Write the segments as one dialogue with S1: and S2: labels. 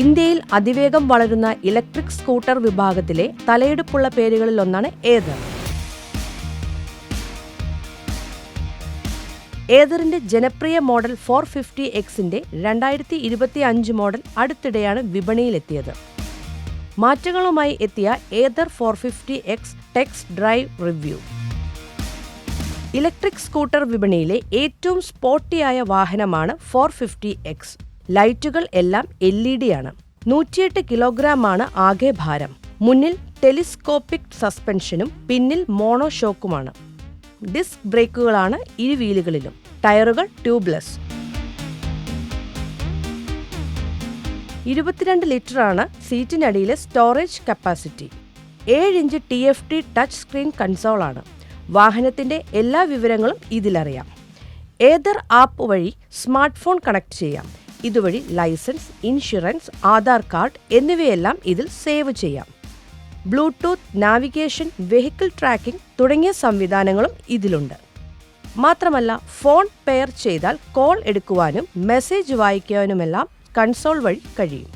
S1: ഇന്ത്യയിൽ അതിവേഗം വളരുന്ന ഇലക്ട്രിക് സ്കൂട്ടർ വിഭാഗത്തിലെ തലയെടുപ്പുള്ള പേരുകളിൽ ഒന്നാണ് ഏതർ. ഏതറിന്റെ ജനപ്രിയ മോഡൽ ഫോർ ഫിഫ്റ്റി എക്സിന്റെ രണ്ടായിരത്തി ഇരുപത്തി അഞ്ച് മോഡൽ അടുത്തിടെയാണ് വിപണിയിലെത്തിയത്. മാറ്റങ്ങളുമായി എത്തിയ ഏതർ ഫോർ ഫിഫ്റ്റി എക്സ് ടെക്സ് ഡ്രൈവ് റിവ്യൂ. ഇലക്ട്രിക് സ്കൂട്ടർ വിപണിയിലെ ഏറ്റവും സ്പോർട്ടിയായ വാഹനമാണ് ഫോർ ഫിഫ്റ്റി എക്സ്. ലൈറ്റുകൾ എല്ലാം എൽ ഇ ഡി ആണ്. നൂറ്റിയെട്ട് കിലോഗ്രാമാണ് ആകെ ഭാരം. മുന്നിൽ ടെലിസ്കോപ്പിക് സസ്പെൻഷനും പിന്നിൽ മോണോ ഷോക്കുമാണ്. ഡിസ്ക് ബ്രേക്കുകളാണ് ഇരു വീലുകളിലും. ടയറുകൾ ട്യൂബ്ലെസ്. ഇരുപത്തിരണ്ട് ആണ് സീറ്റിനടിയിലെ സ്റ്റോറേജ് കപ്പാസിറ്റി. ഏഴ് inch T F T touch screen കൺസോളാണ് വാഹനത്തിന്റെ എല്ലാ വിവരങ്ങളും ഇതിലറിയാം. ഏതർ ആപ്പ് വഴി സ്മാർട്ട് ഫോൺ കണക്ട് ചെയ്യാം. ഇതുവഴി ലൈസൻസ് ഇൻഷുറൻസ് ആധാർ കാർഡ് എന്നിവയെല്ലാം ഇതിൽ സേവ് ചെയ്യാം. ബ്ലൂടൂത്ത് നാവിഗേഷൻ വെഹിക്കിൾ ട്രാക്കിംഗ് തുടങ്ങിയ സംവിധാനങ്ങളും ഇതിലുണ്ട്. മാത്രമല്ല ഫോൺ പെയർ ചെയ്താൽ കോൾ എടുക്കുവാനും മെസ്സേജ് വായിക്കുവാനുമെല്ലാം കൺസോൾ വഴി കഴിയും.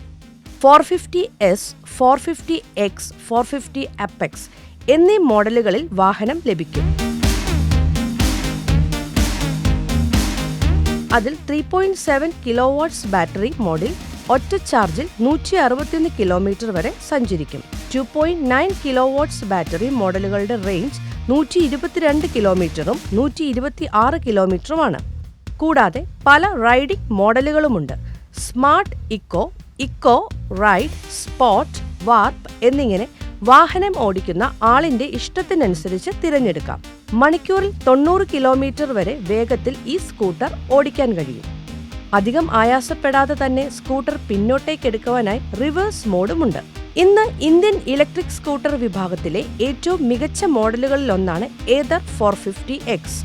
S1: Four fifty S four fifty X four fifty Apex എന്നീ മോഡലുകളിൽ വാഹനം ലഭിക്കും. അതിൽ three point seven kilo watts battery മോഡിൽ ഒറ്റ ചാർജിൽ നൂറ്റി അറുപത്തിയൊന്ന് കിലോമീറ്റർ വരെ സഞ്ചരിക്കും. Two point nine kilo watts battery മോഡലുകളുടെ റേഞ്ച് നൂറ്റി ഇരുപത്തിരണ്ട് കിലോമീറ്ററും നൂറ്റി ഇരുപത്തി ആറ് കിലോമീറ്ററുമാണ് കൂടാതെ പല riding മോഡലുകളുമുണ്ട് smart eco eco ride sport warp എന്നിങ്ങനെ വാഹനം ഓടിക്കുന്ന ആളിന്റെ ഇഷ്ടത്തിനനുസരിച്ച് തിരഞ്ഞെടുക്കാം. മണിക്കൂറിൽ തൊണ്ണൂറ് കിലോമീറ്റർ വരെ വേഗത്തിൽ ഈ സ്കൂട്ടർ ഓടിക്കാൻ കഴിയും. അധികം ആയാസപ്പെടാതെ തന്നെ സ്കൂട്ടർ പിന്നോട്ടേക്ക് എടുക്കുവാനായി റിവേഴ്സ് മോഡുമുണ്ട്. ഇന്ന് ഇന്ത്യൻ ഇലക്ട്രിക് സ്കൂട്ടർ വിഭാഗത്തിലെ ഏറ്റവും മികച്ച മോഡലുകളിലൊന്നാണ് ഏതർ ഫോർ ഫിഫ്റ്റി എക്സ്.